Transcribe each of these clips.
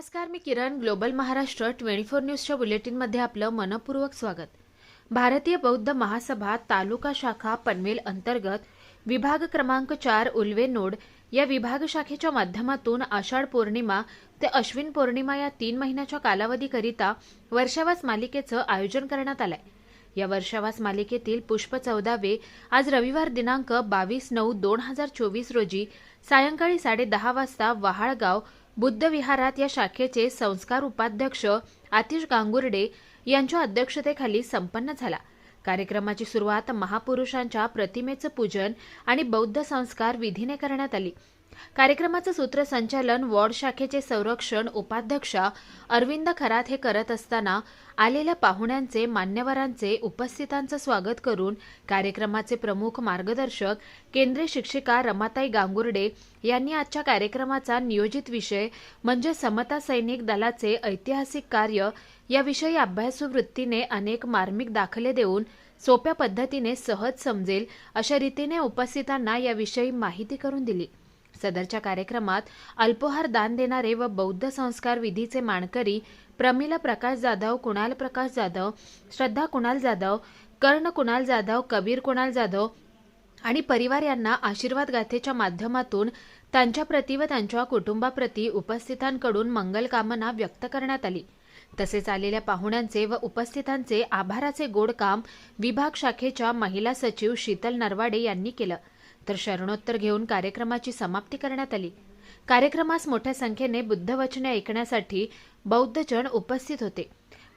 नमस्कार मी Kiran global Maharashtra twenty four न्यूजच्या बुलेटिनमध्ये आपलं मनपूर्वक स्वागत. भारतीय बौद्ध महासभा तालुका शाखा पनवेल अंतर्गत विभाग क्रमांक चार उल्वे नोड या विभाग शाखेच्या माध्यमातून आषाढ पौर्णिमा ते अश्विन पौर्णिमा या तीन महिन्याच्या कालावधीकरिता वर्षावास मालिकेचं आयोजन करण्यात आलंय. या वर्षावास मालिकेतील पुष्प चौदावे आज रविवार दिनांक बावीस नऊ दोन हजार चोवीस रोजी सायंकाळी साडेदहा वाजता वहाळगाव बुद्ध विहारात या शाखेचे संस्कार उपाध्यक्ष आतिश गांगुर्डे यांच्या अध्यक्षतेखाली संपन्न झाला. कार्यक्रमाची सुरुवात महापुरुषांच्या प्रतिमेचं पूजन आणि बौद्ध संस्कार विधीने करण्यात आली. कार्यक्रमाचं सूत्रसंचालन वॉर्ड शाखेचे संरक्षण उपाध्यक्षा अरविंद खरात हे करत असताना आलेल्या पाहुण्यांचे मान्यवरांचे उपस्थितांचं स्वागत करून कार्यक्रमाचे प्रमुख मार्गदर्शक केंद्रीय शिक्षिका रमाताई गांगुर्डे यांनी आजच्या कार्यक्रमाचा नियोजित विषय म्हणजे समता सैनिक दलाचे ऐतिहासिक कार्य याविषयी अभ्यासू वृत्तीने अनेक मार्मिक दाखले देऊन सोप्या पद्धतीने सहज समजेल अशा रीतीने उपस्थितांना याविषयी माहिती करून दिली. सदरच्या कार्यक्रमात अल्पोहार दान देणारे व बौद्ध संस्कार विधीचे मानकरी प्रमिला प्रकाश जाधव कुणाल प्रकाश जाधव श्रद्धा कुणाल जाधव कर्ण कुणाल जाधव कबीर कुणाल जाधव आणि परिवार यांना आशीर्वाद गाथेच्या माध्यमातून त्यांच्याप्रती व त्यांच्या कुटुंबाप्रती उपस्थितांकडून मंगलकामना व्यक्त करण्यात आली. तसेच आलेल्या पाहुण्यांचे व उपस्थितांचे आभाराचे गोड काम विभाग शाखेच्या महिला सचिव शीतल नरवाडे यांनी केलं. तर शरणोत्तर घेऊन कार्यक्रमाची समाप्ती करण्यात आली. कार्यक्रमास मोठ्या संख्येने बुद्धवचने ऐकण्यासाठी बौद्धजन उपस्थित होते.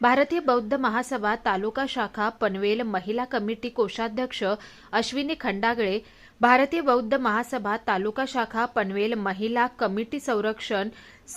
भारतीय बौद्ध महासभा तालुका शाखा पनवेल महिला कमिटी कोषाध्यक्ष अश्विनी खंडागळे भारतीय बौद्ध महासभा तालुका शाखा पनवेल महिला कमिटी संरक्षण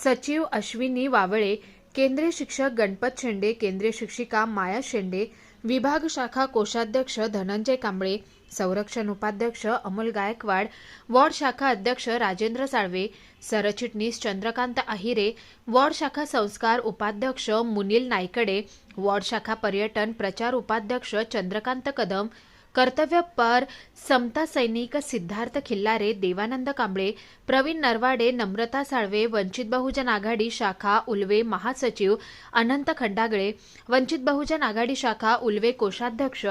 सचिव अश्विनी वावळे केंद्रीय शिक्षक गणपत शेंडे केंद्रीय शिक्षिका माया शेंडे विभाग शाखा कोषाध्यक्ष धनंजय कांबळे संरक्षण उपाध्यक्ष अमोल गायकवाड वॉर्ड शाखा अध्यक्ष राजेंद्र साळवे सरचिटणीस चंद्रकांत आहिरे वॉर्ड शाखा संस्कार उपाध्यक्ष मुनील नायकडे वॉर्ड शाखा पर्यटन प्रचार उपाध्यक्ष चंद्रकांत कदम कर्तव्यपर समता सैनिक सिद्धार्थ खिल्लारे देवानंद कांबळे प्रवीण नरवाडे नम्रता साळवे वंचित बहुजन आघाडी शाखा उल्वे महासचिव अनंत खंडागळे वंचित बहुजन आघाडी शाखा उल्वे कोषाध्यक्ष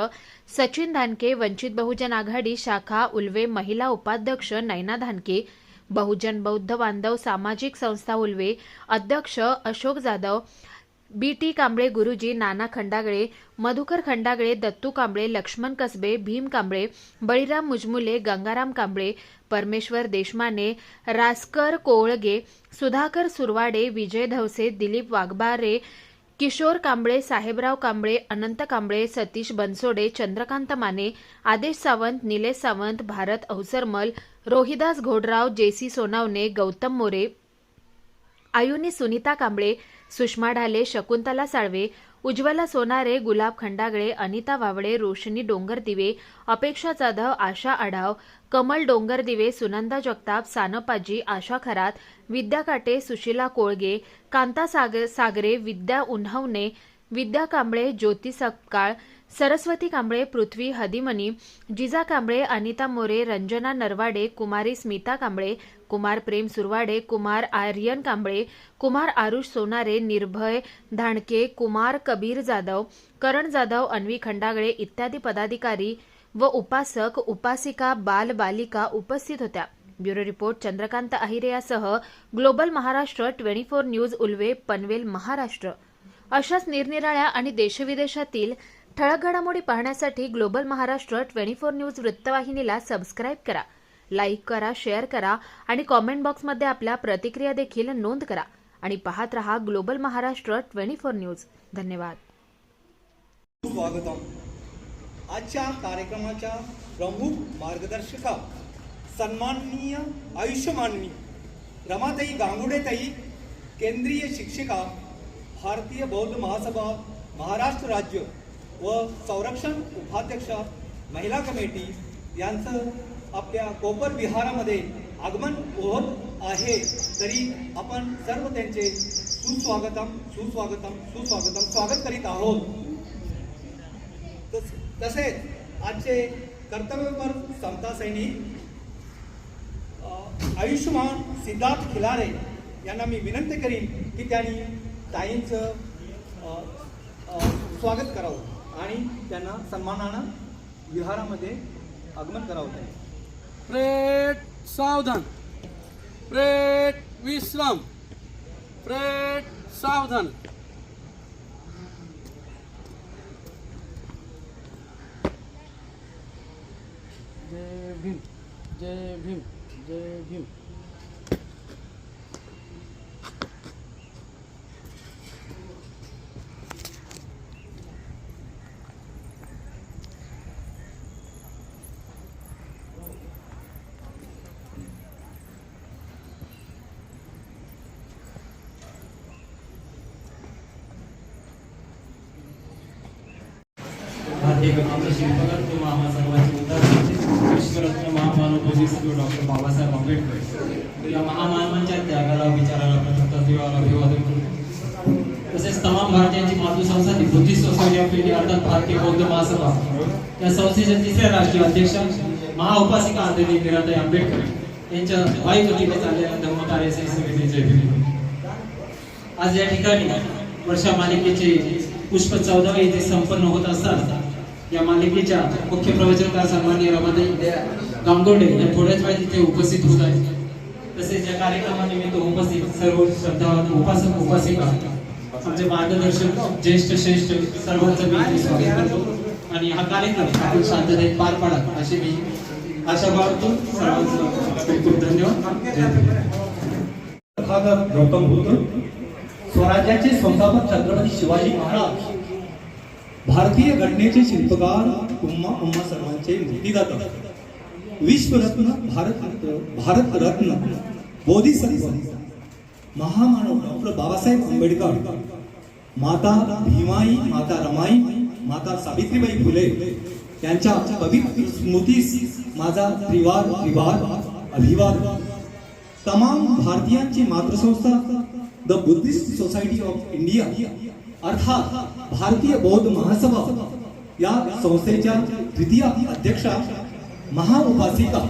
सचिन धानके वंचित बहुजन आघाडी शाखा उल्वे महिला उपाध्यक्ष नैना धानके बहुजन बौद्ध बांधव सामाजिक संस्था उल्वे अध्यक्ष अशोक जाधव बी टी कांबळे गुरुजी नाना खंडागळे मधुकर खंडागळे दत्तू कांबळे लक्ष्मण कसबे भीम कांबळे बळीराम मुजमुले गंगाराम कांबळे परमेश्वर देशमाने रासकर कोळगे सुधाकर सुरवाडे विजय धवसे दिलीप वाघबारे किशोर कांबळे साहेबराव कांबळे अनंत कांबळे सतीश बनसोडे चंद्रकांत माने आदेश सावंत निलेश सावंत भारत अवसरमल रोहिदास घोडराव जेसी सोनावणे गौतम मोरे आयुनी सुनीता कांबळे सुषमा ढाले शकुंतला साळवे उज्ज्वला सोनारे गुलाब खंडागळे अनिता वावळे रोशनी डोंगरदिवे अपेक्षा जाधव आशा आढाव कमल डोंगरदिवे सुनंदा जगताप सानपाजी आशा खरात विद्या काटे सुशीला कोळगे कांता साग सागरे विद्या उन्हवणे विद्या कांबळे ज्योती सपकाळ सरस्वती कांबळे पृथ्वी हदिमनी जिजा कांबळे अनिता मोरे रंजना नरवाडे कुमारी स्मिता कांबळे कुमार प्रेम सुरवाडे कुमार आर्यन कांबळे कुमार आरुष सोनारे निर्भय धाणके कुमार कबीर जाधव करण जाधव अन्वी खंडागळे इत्यादी पदाधिकारी व उपासक उपासिका बाल बालिका उपस्थित होत्या. Bureau report Chandrakant अहिरेयासह global Maharashtra twenty four news Ulwe Panvel Maharashtra. अशाच निरनिराळ्या आणि देशविदेशातील ठळक घडामोडी पाहण्यासाठी global Maharashtra twenty four news वृत्तवाहिनीला सबस्क्राईब करा. लाईक करा शेअर करा आणि कॉमेंट बॉक्समध्ये आपल्या प्रतिक्रिया देखील नोंद करा. आणि पाहत रहा global Maharashtra twenty four news. धन्यवाद. स्वागतम. आजच्या कार्यक्रमाच्या प्रमुख मार्गदर्शिका सन्माननीय आयुष्यमाननी रमाताई गांगुडेताई केंद्रीय शिक्षिका भारतीय बौद्ध महासभा महाराष्ट्र राज्य व संरक्षण उपाध्यक्ष महिला कमिटी यांचं आपल्या कोपर विहारामध्ये आगमन होत आहे. तरी आपण सर्व त्यांचे सुस्वागतम सुस्वागतम सुस्वागतम स्वागत करीत आहोत. तस- तसेच आजचे कर्तव्यपर समता सैनिक आयुष्यमान सिद्धार्थ खिलारे यांना मी विनंती करीन की त्यांनी ताईंचं स्वागत करावं. आणि त्यांना सन्मानानं विहारामध्ये आगमन करावं होतं प्रेट सावधान. प्रेट विश्राम. प्रेट सावधान. जय भीम. जय भीम. जय भीम भारतीय घटनेचे शिल्पकार तो महासंघाचे उद्धार विश्वरत्न महामानव बोधिसत्व डॉक्टर बाबासाहेब आंबेडकर या महामानवांच्या त्यागाला विचाराला प्रथमत्वाला अभिवादन करतो तसेच तमाम भारतीयांची मातृसंस्था ती बुद्धिस्ट सोसायटी ऑफ इंडिया अर्थात भारतीय बौद्ध महासभा या संस्थेच्या तिसऱ्या राष्ट्रीय अध्यक्ष महाउपासिका आदरणीय मीराताई आंबेडकर यांच्या वायुगतीने चाललेल्या धर्मकार्य समितीचे आज या ठिकाणी वर्षा मालिकेचे पुष्प चौदावे येथे संपन्न होत असतात या मालिकेच्या मुख्य प्रवचनकार सन्माननीय रमादाई गांगोडे या थोड्याच वेळात इथे उपस्थित होत आहेत. तसेच या कार्यक्रमानिमित्त उपस्थित सर्व श्रद्धावान उपासक उपासिका आमचे मार्गदर्शक ज्येष्ठ श्रेष्ठ सर्वांचं मी स्वागत करतो. आणि हा कार्यक्रम आपण शांततेत पार पाडा असे मी आशा बाळगतो. सर्वांचं खूप खूप धन्यवाद गौतम बुद्ध. स्वराज्याचे संस्थापक छत्रपती शिवाजी महाराज. भारतीय घटनेचे शिल्पकार उम्मा उम्मा सर्वांचे मूर्तीदाता विश्वरत्न भारत भारतरत्न बोधिसत्व महामानव डॉक्टर बाबासाहेब आंबेडकर. माता भीमाई माता रमाई माता सावित्रीबाई फुले त्यांच्या पवित्र स्मृतीस माझा त्रिवार त्रिवार अभिवाद तमाम भारतीयांची मातृसंस्था the Buddhist society of India अर्थात भारतीय बौद्ध महासभा या संस्थेच्या द्वितीय अध्यक्षा महाउपासिका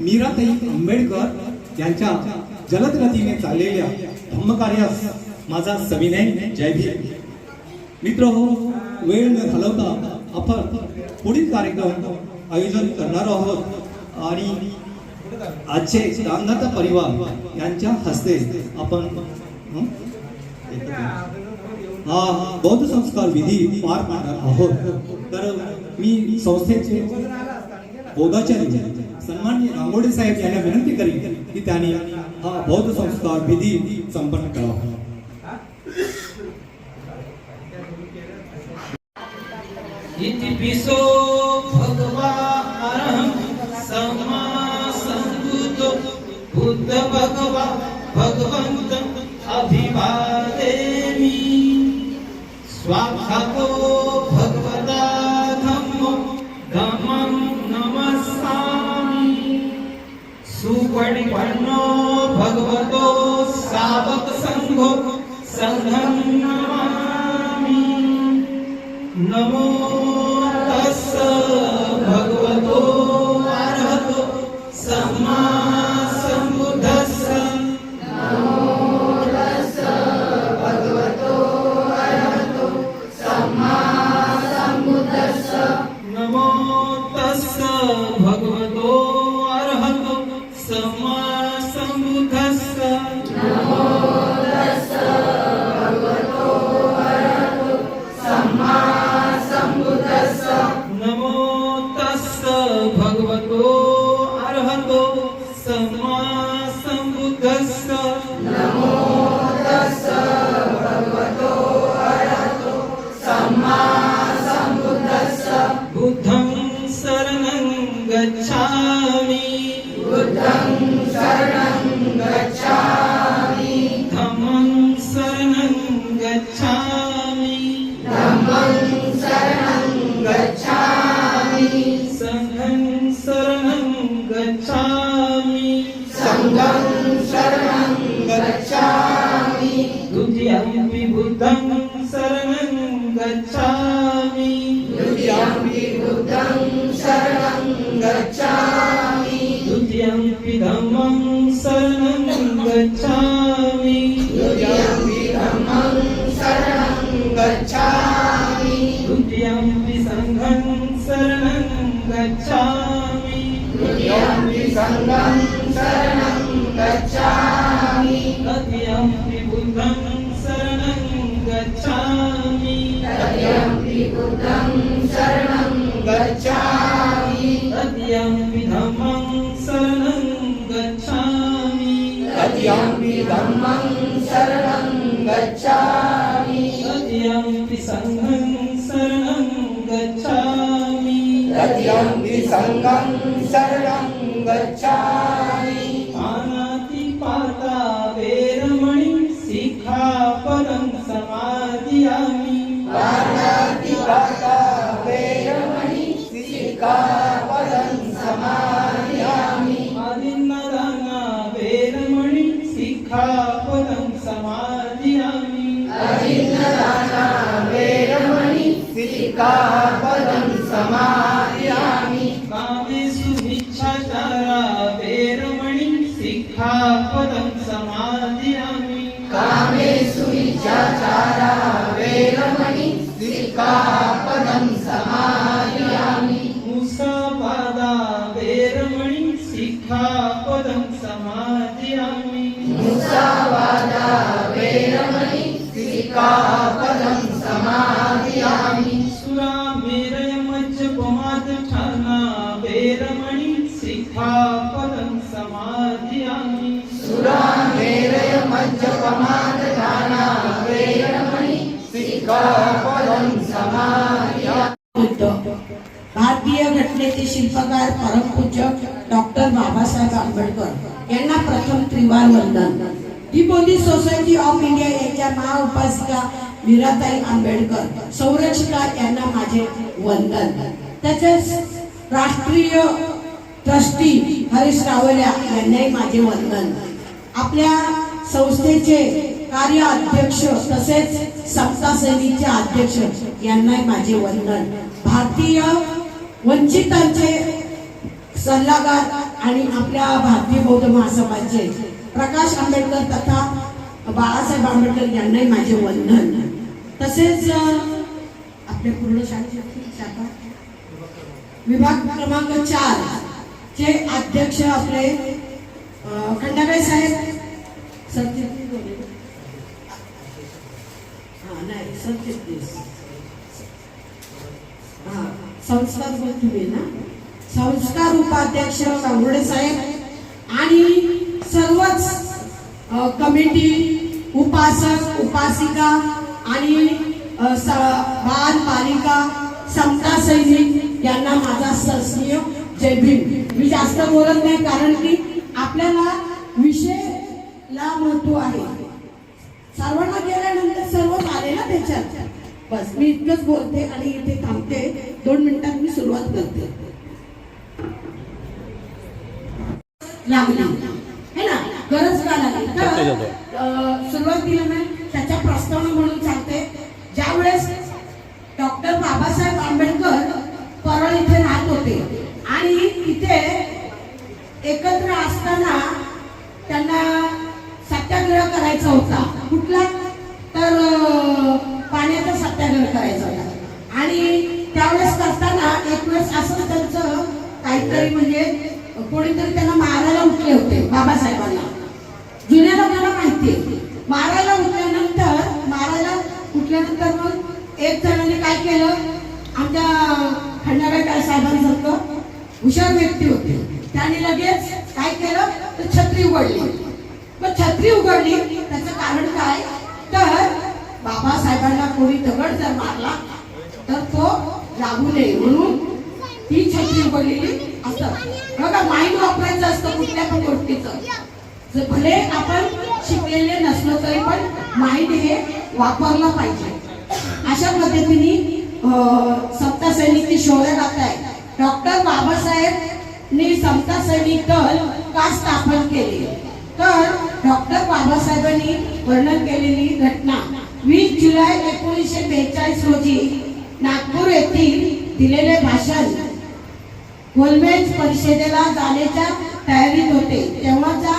मीराताई आंबेडकर यांच्या जलद गतीने चाललेल्या धम्मकार्यास माझा सविनय जय भीम मित्र हो वेळ न घालवता आपण पुढील कार्यक्रम आयोजन करणार आहोत. आणि आजचे दानदाता परिवार यांच्या हस्ते आपण हा? बौद्ध संस्कार विधी पार पाडणार आहोत. तर मी संस्थेचे बौद्धाचार्य सन्मान्य रांगोडे साहेब यांना विनंती करीन की त्यांनी हा बौद्ध संस्कार विधी संपन्न करावा. વિશો ભગવાન સમા સંભૂતો બુદ્ધ ભગવાન ભગવંત અભિવાદેમી સ્વાહકો ભગવતા ધમ્મો ધમ્મં નમસ્સામી. સુપરિપન્નો ભગવતો સાવક સંઘો સંઘં નમામી. નમો संघं शरणं गच्छामि द्वितीयं बुद्धं शरणं गच्छामि। द्वितीयं धम्मं शरणं गच्छामि। शरणं गच्छामि तृतीयम्पि सङ्घं शरणं गच्छामि तृतीयम्पि सङ्गं शरणं गच्छामि सिक्खापदं समादयामि कामेषु भिक्षाचारा वेरमणि शिखापदं समादियामि कामेषु विचाचारा वेरमणि सिक्खापदं समादयामि मुसापादा वेरमणि शिखापदं समादियामि मुसावादा वेरमणि सिक्खापदं समादयामि भारतीय घटनेचे शिल्पकार परमपूज्य डॉक्टर बाबासाहेब आंबेडकर यांना प्रथम त्रिवार वंदन दी सोसायटी ऑफ इंडिया यांच्या महाउपासिका मीराताई आंबेडकर संरक्षिका यांना माझे वंदन. तसेच राष्ट्रीय ट्रस्टी हरीश रावल्या यांनाही माझे वंदन. आपल्या संस्थेचे कार्य अध्यक्ष तसेच सप्ता सैनिकचे अध्यक्ष यांनाही माझे वंदन. भारतीय वंचितांचे सल्लागार आणि आपल्या भारतीय बौद्ध महासभाचे प्रकाश आंबेडकर तथा बाळासाहेब आंबेडकर यांनाही माझे वंदन. तसेच आपले पूर्ण शाखा. विभाग क्रमांक चार चे अध्यक्ष आपले खंडाबाई साहेब सरचिटणीस नाही सरचिटणीस हा संस्कार पण तुम्ही ना. संस्कार उपाध्यक्ष गांगुडे साहेब आणि सर्वच कमिटी उपासक उपासिका आणि बाल पालिका समता सैनिक यांना माझा सहस्नीय जय भीम. मी जास्त बोलत नाही कारण की आपल्याला विषयला महत्त्व आहे. सर्वांना गेल्यानंतर ना त्याच्यात बस मी इतकंच बोलते आणि इथे थांबते. दोन मिनिटात मी सुरुवात करते. लागली. है ना? गरज का लागली? तर सुरुवातीला ना त्याच्या प्रस्तावना म्हणून सांगते. ज्यावेळेस डॉक्टर बाबासाहेब आंबेडकर परळ इथे राहत होते आणि इथे एकत्र असताना त्यांना सत्याग्रह करायचा होता. कुठला तर पाण्याचा सत्याग्रह करायचा होता. आणि त्यावेळेस करताना एक वेळेस असं त्यांचं काहीतरी म्हणजे कोणीतरी त्यांना मारायला उठले होते बाबासाहेबांना. जुन्या लोकांना माहिती आहे. मारायला उठल्यानंतर मारायला उठल्यानंतर मग एक जणाने काय केलं? आमच्या खंडाराय साहेबांसारखं हुशार व्यक्ती होते. त्याने लगेच काय केलं? तर छत्री उघडली. मग छत्री उघडली. त्याचं कारण काय? बाबासाहेबांना कोणी दगड जर मारला तर तो लागू नये म्हणून ती छत्री उघडलेली असत बघा माइंड वापरायचं असतं कुठल्या पण गोष्टीचं. जर भले आपण शिकलेले नसलो तरी पण माइंड हे वापरलं पाहिजे. अशा पद्धतीने समता सैनिकची शौर्य गाथा आहे डॉक्टर बाबासाहेबनी समता सैनिक दल का स्थापन केले? तर डॉक्टर बाबासाहेबांनी वर्णन केलेली घटना. वीस जुलै एकोणीसशे बेचाळीस रोजी नागपूर येथील दिलेले भाषण गोलमेज परिषदेला जाण्याच्या तयारीत होते. तेव्हाचा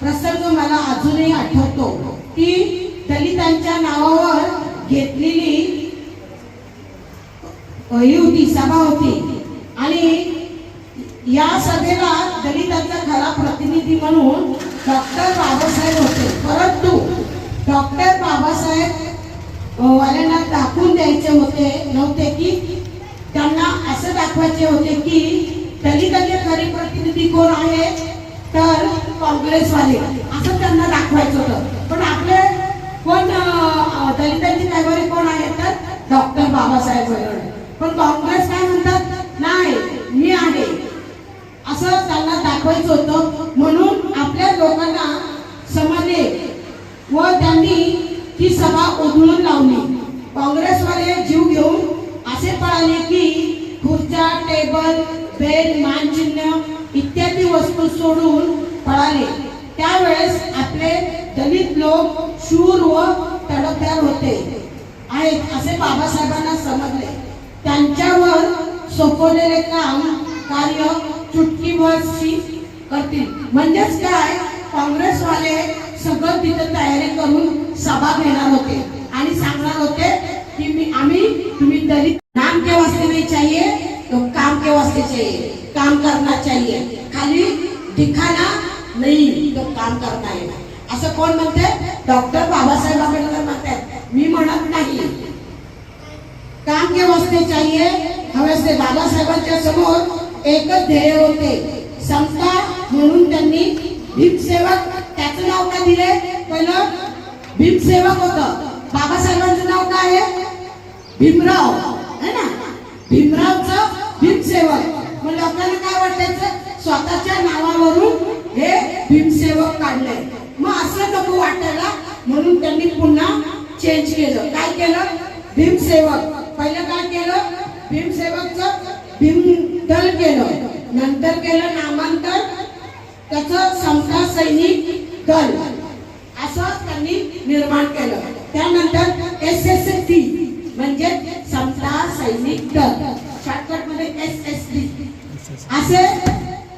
प्रसंग मला अजूनही आठवतो. की दलितांच्या नावावर घेतलेली ही होती सभा होती. काँग्रेसवाले असं त्यांना दाखवायचं होतं. पण आपले कोण दलितांची दलितांचे कोण आहे तर डॉक्टर बाबासाहेब वगैरे. पण काँग्रेस काय म्हणतात? नाही मी आहे. असं त्यांना दाखवायचं होतं. म्हणून आपल्या लोकांना समजले व त्यांनी ती सभा उधळून लावली. काँग्रेसवाले जीव घेऊन असे पळाले की खुर्च्या टेबल बेल मानचिन्ह इत्यादी वस्तू सोडून पळाले. त्यावेळेस आपले दलित लोक शूर व तडफदार होते. आहेत असे बाबासाहेबांना समजले. त्यांच्यावर सोपवलेले काम कार्य चुटकीभरशी करतील. म्हणजेच काय? काँग्रेसवाले सगळं तिथं तयारी करून सभा घेणार होते. आणि सांगणार होते की मी आम्ही तुम्ही दलित नाम के वास्ते नाही चाहिए? तो काम के वास्ते चाहिए? काम करना चाहिए. खाली दिखाना नाही तो काम करता येणार. असं कोण म्हणते? डॉक्टर बाबासाहेब आंबेडकर म्हणतात. मी म्हणत नाही. काम के वास्ते चाहिए? हवेसे बाबासाहेबांच्या समोर एकच ध्येय होते. समता म्हणून त्यांनी भीमसेवक त्याचं नाव काय दिले? पहिलं भीमसेवक होत. बाबासाहेबांचं नाव काय आहे? भीमराव. है ना? भीमरावचं भीमसेवक. मग लोकांना काय वाटायचं? स्वतःच्या नावावरून हे भीमसेवक काढले मग असं नको वाटायला. म्हणून त्यांनी पुन्हा चेंज केलं. काय केलं? भीमसेवक. पहिलं काय केलं? भीमसेवकचं भीमदल केलं. नंतर केलं नामांतर त्याचं समता सैनिक दल. असं त्यांनी निर्माण केलं. त्यानंतर एस एस टी म्हणजे समता सैनिक दल. शॉर्टकटमध्ये एस एस टी असे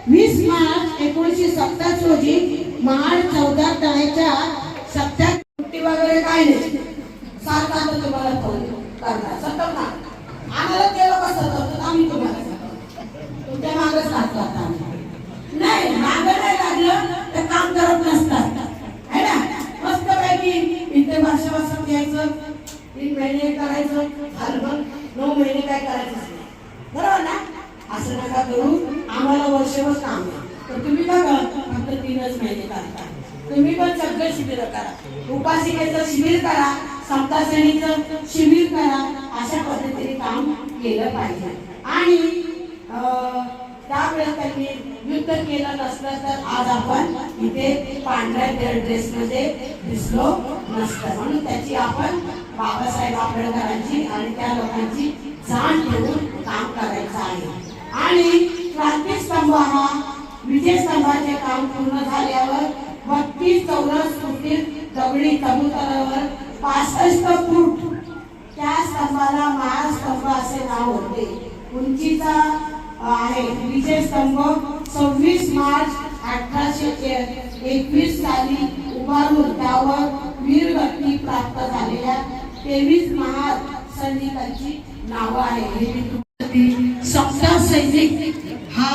वीस मार्च एकोणीसशे सत्तावीस रोजी महाड चौदा तळ्याच्या सत्या सुट्टी वगैरे काय नाही. सात आता तुम्हाला फोन करणार. सतत आम्हाला ते लोक सतत? आम्ही तुम्हाला सांगतो. तुमच्या मागच लागतो आता आम्ही नाही मागं नाही लागलं तर काम करत नसतात है ना मस्त पैकी इथे वर्षापासून घ्यायचं तीन महिने करायचं झालं मग नऊ महिने काय करायचं नाही बरोबर ना असं नका करू आम्हाला वर्षभर काम आहे. तर तुम्ही बघा फक्त तीनच महिने करता तुम्ही पण सगळं शिबिर करा उपासिकेचं शिबिर करा समता श्रेणीचं शिबिर करा अशा पद्धतीने काम केलं पाहिजे आणि अं, त्यावेळेस त्यांनी युद्ध केलं नसलं तर आज आपण इथे ड्रेसमध्ये दिसलो नसतं. म्हणून त्याची आपण बाबासाहेब आंबेडकरांची आणि त्या लोकांची जाण ठेवून काम करायचं आहे. आणि क्रांतीस्तंभ हा विजयस्तंभाचे काम पूर्ण झाल्यावर बत्तीस चौरस फुटीत दगडी कबुतरावर पासष्ट फूट त्या स्तंभाला महास्तंभ असे नाव होते. उंचीचा आहे. विजय स्तंभ सव्वीस मार्च अठराशे एकवीस साली उभारून त्यावर वीरगती प्राप्त झालेल्या तेवीस महा सैनिकांची नावं आहे सप्ता सैनिक हा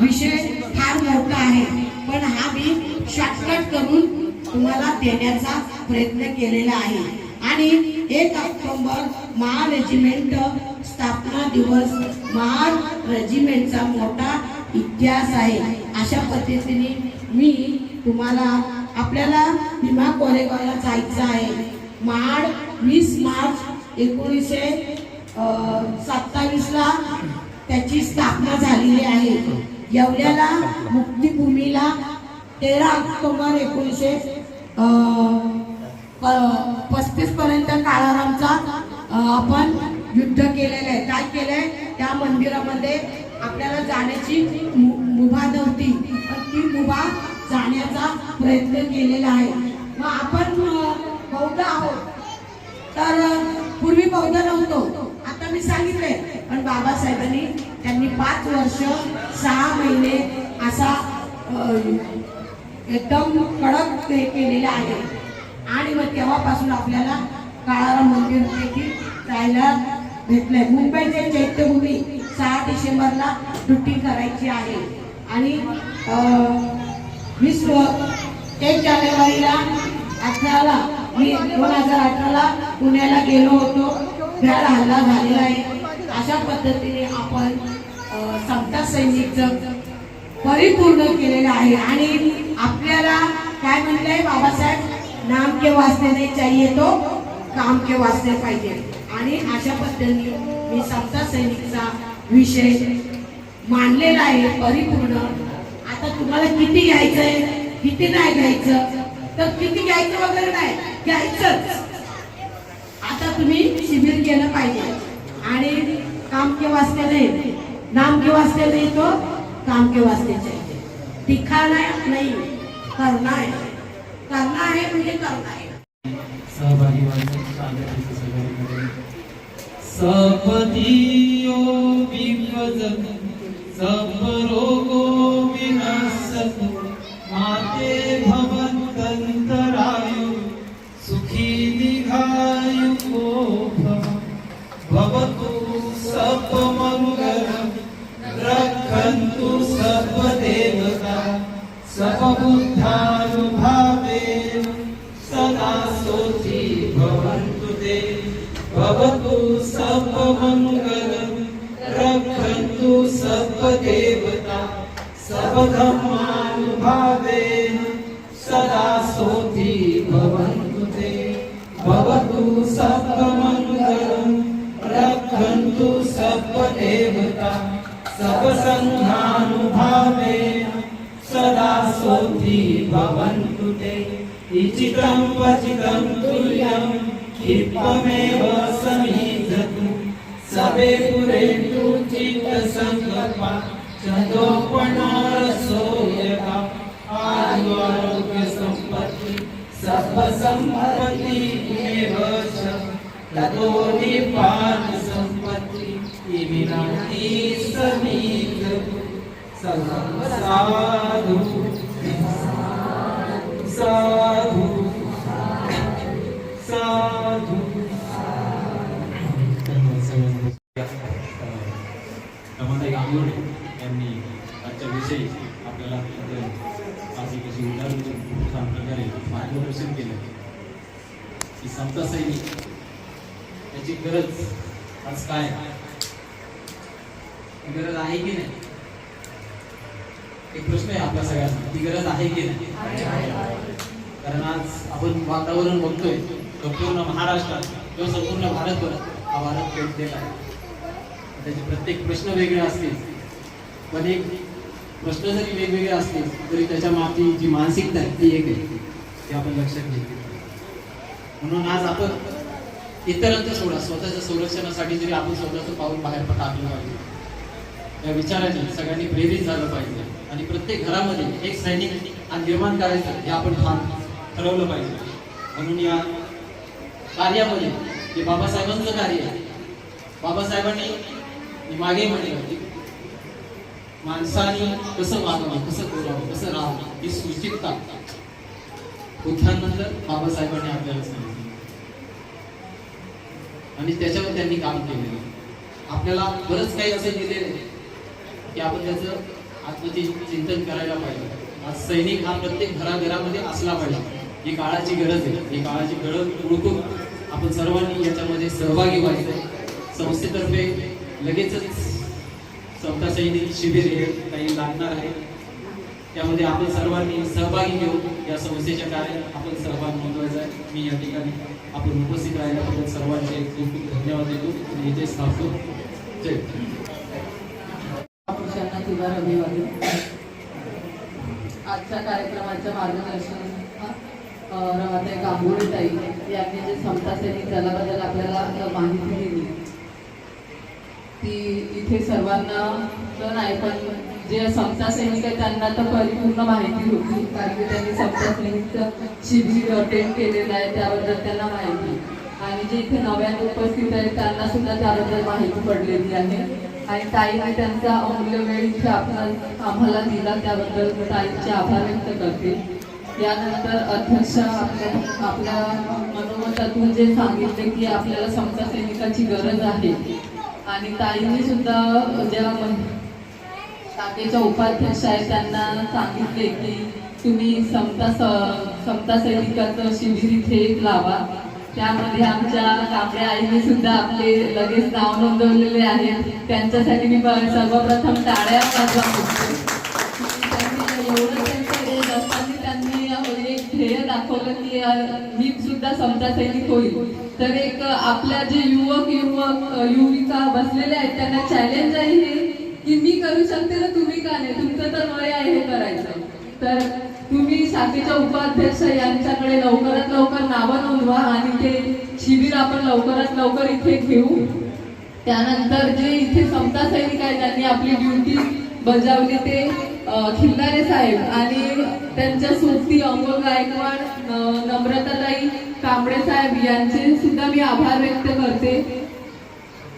विषय फार मोठा आहे पण हा मी शॉर्टकट करून तुम्हाला देण्याचा प्रयत्न केलेला आहे. आणि एक ऑक्टोबर महा रेजिमेंट स्थापना दिवस महार रेजिमेंटचा मोठा इतिहास आहे. अशा पद्धतीने मी तुम्हाला आपल्याला भीमा कोरेगावला जायचं आहे. माड वीस मार्च एकोणीसशे सत्तावीसला त्याची स्थापना झालेली आहे. येवल्याला मुक्तिभूमीला तेरा ऑक्टोबर एकोणीसशे पस्तीस पर्यंत काळारामचा आपण युद्ध केलेलं आहे. काय केलंय? त्या मंदिरामध्ये आपल्याला जाण्याची मु- मुभा नव्हती. पण ती मुभा जाण्याचा प्रयत्न केलेला आहे. मग आपण बौद्ध आहोत. तर पूर्वी बौद्ध नव्हतो. आता मी सांगितलंय. पण बाबासाहेबांनी त्यांनी पाच वर्ष सहा महिने असा एकदम कडक हे केलेला आहे. आणि मग तेव्हापासून आपल्याला काळाराम मंदिर देखील जायला भेटलंय. मुंबईचे चैत्यभूमी. सहा डिसेंबरला ड्युटी करायची आहे. आणि वीस एक जानेवारीला अठराला मी दोन हजार अठराला पुण्याला गेलो होतो. भ्याड हल्ला झालेला आहे. अशा पद्धतीने आपण समता सैनिकचं परिपूर्ण केलेलं आहे. आणि आपल्याला काय म्हणलंय? बाबासाहेब नाम के वाचने नाही चाहिए तो काम के वाचले पाहिजे. आणि अशा पद्धतीने मी समता सैनिकचा विषय मांडलेला आहे परिपूर्ण. आता तुम्हाला किती घ्यायचंय किती नाही घ्यायचं तर किती घ्यायचं वगैरे नाही घ्यायचंच. आता तुम्ही शिबिर केलं पाहिजे. आणि काम के वास्ते नाही नाम के वास्ते येतो तो? काम के वास्ते चाहिए दिखाना नाही करना आहे. करना आहे म्हणजे करना आहे. सहभागी सपतियो शांततेचं सपरोगो साधे पुरे तुचित सबे पुरेन्तु चित्तसङ्कल्पा चन्दोपणारसो यथा आयुरारोग्यसम्पत्ति सर्वसम्पत्तिमेव च ततो निपातसम्पत्ति विनाति समीधतु साधु साधु गरज आज काय? गरज आहे की नाही? एक प्रश्न आहे आपल्या सगळ्यांना. ती गरज आहे की नाही? कारण आज आपण वातावरण बघतोय संपूर्ण महाराष्ट्रात किंवा संपूर्ण भारतभर हा भारत पेटलेला आहे. त्याचे प्रत्येक प्रश्न वेगळे असतील. पण एक प्रश्न जरी वेगवेगळे असतील तरी त्याच्या मागची जी मानसिकता आहे ती एक आहे ती आपण लक्षात घेतली म्हणून आज आपण इतरांचं सोडा स्वतःच्या संरक्षणासाठी जरी आपण स्वतःचं पाऊल बाहेर पण टाकलं पाहिजे. या विचाराने सगळ्यांनी प्रेरित झालं पाहिजे. आणि प्रत्येक घरामध्ये एक सैनिक निर्माण करायचं हे आपण ठाम ठरवलं पाहिजे. म्हणून या कार्यामध्ये जे बाबासाहेबांचं कार्य आहे बाबासाहेबांनी मागे म्हटलं की माणसाने कसं वागावं कसं बोलावं कसं राहावं ही सुचितता बुद्धांनंतर बाबासाहेबांनी आपल्याला सांगितलं. आणि त्याच्यावर त्यांनी काम केलेलं आपल्याला बरंच काही असं दिलेलं आहे की आपण त्याचं आत्मचि चिंतन करायला पाहिजे. आज सैनिक हा प्रत्येक घराघरामध्ये असला पाहिजे. ही काळाची गरज आहे. ही काळाची गरज ओळखून आपण सर्वांनी याच्यामध्ये सहभागी व्हायचं. संस्थेतर्फे लगेचच समता सैनिक शिबिर हे काही लागणार आहे. त्यामध्ये आपण सर्वांनी सहभागी घेऊन या संस्थेच्या कार्यात आपण सहभाग नोंदवायचा आहे. मी या ठिकाणी आपण उपस्थित राहिल्याबद्दल सर्वांचे खूप खूप धन्यवाद देतो आणि इथे स्थापतो जय पुरुषांना तुला अभिवादन आजच्या कार्यक्रमाच्या मार्गदर्शन अ, रमाताई गांगुर्डे ताई यांनी जे समता सैनिक दलाबद्दल आपल्याला माहिती दिली. ती इथे सर्वांना तर नाही पण जे समता सैनिक आहे त्यांना तर परिपूर्ण माहिती होती कारण की त्यांनी समता सैनिकचं शिबिर अटेंड केलेलं आहे त्याबद्दल त्यांना माहिती. आणि जे इथे नव्याने उपस्थित आहेत त्यांना सुद्धा त्याबद्दल माहिती पडलेली आहे. आणि ताईने त्यांचा अमूल्य वेळ इथे आपण आम्हाला दिला त्याबद्दल ताईंचे आभार व्यक्त करते. यानंतर अध्यक्ष आपल्या आपल्या मनोमतातून जे सांगितले की आपल्याला समता सैनिकाची गरज आहे. आणि ताईंनी सुद्धा ज्या शाखेच्या उपाध्यक्ष आहेत त्यांना सांगितले की तुम्ही समता स- समता सैनिकाचं शिबिर इथे लावा. त्यामध्ये आमच्या कांबळे आईने सुद्धा आपले लगेच नाव नोंदवलेले आहेत त्यांच्यासाठी मी सर्वप्रथम टाळ्या वाजवा. त्यांनी हे एक ध्येय दाखवलं की मी सुद्धा समता सैनिक होईल. तर एक आपल्या जे युवक युवक युविका बसलेले आहेत त्यांना चॅलेंज आहे. करू शकते ना तुम्ही का नाही? तुमचं तर वय आहे हे करायचं. तर तुम्ही शाखेच्या उपाध्यक्ष यांच्याकडे लवकरात लवकर नावं नोंदवा आणि ते शिबिर आपण लवकरात लवकर इथे घेऊ. त्यानंतर जे इथे समता सैनिक आहेत त्यांनी आपली ड्युटी बजावली ते खिल्लारे साहेब आणि त्यांच्या सोबती अमोल गायकवाड नम्रताताई कांबळे साहेब यांचे सुद्धा मी आभार व्यक्त करते.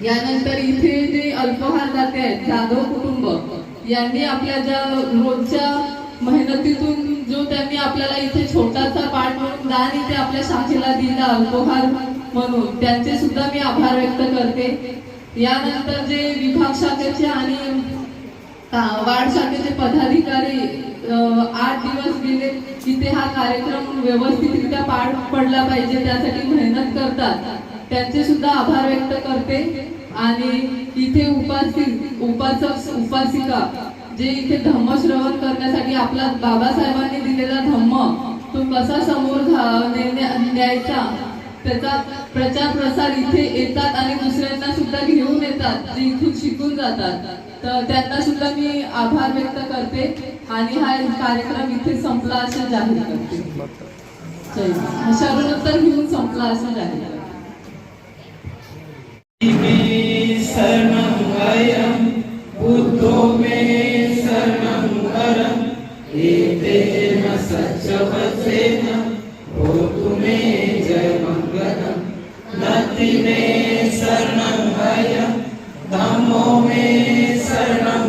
यानंतर इथे जे अल्पहार जाते आहेत जाधव कुटुंब यांनी आपल्या ज्या रोजच्या मेहनतीतून जो त्यांनी आपल्याला इथे छोटासा पाठ म्हणून दान इथे आपल्या शाखेला दिला अल्पहार म्हणून त्यांचे सुद्धा मी आभार व्यक्त करते. यानंतर जे विभाग शाखेचे आणि वार्ड शाखेचे पदाधिकारी आठ दिवस गेले तिथे हा कार्यक्रम व्यवस्थितरित्या पार पडला पाहिजे त्यासाठी मेहनत करतात. त्यांचे सुद्धा आभार व्यक्त करते. आणि इथे उपासित उपासक उपासिका जे इथे धम्मश्रवण करण्यासाठी आपला बाबासाहेबांनी दिलेला धम्म तो कसा समोर न्यायचा त्याचा प्रचार प्रसार इथे येतात आणि दुसऱ्यांना सुद्धा घेऊन येतात जे इथून शिकून जातात. तर त्यांना सुद्धा मी आभार व्यक्त करते आणि हा कार्यक्रम इथे संपला असं जाहीर करते. जय हिंद. शरणोत्तर घेऊन संपला असं जाहीर करते मे शरणं वयं बुद्धो मे शरणं वरं एतेन सच्चवचेन होतु मे जयमङ्गलम् नति मे शरणं भय धम्मो मे शरणं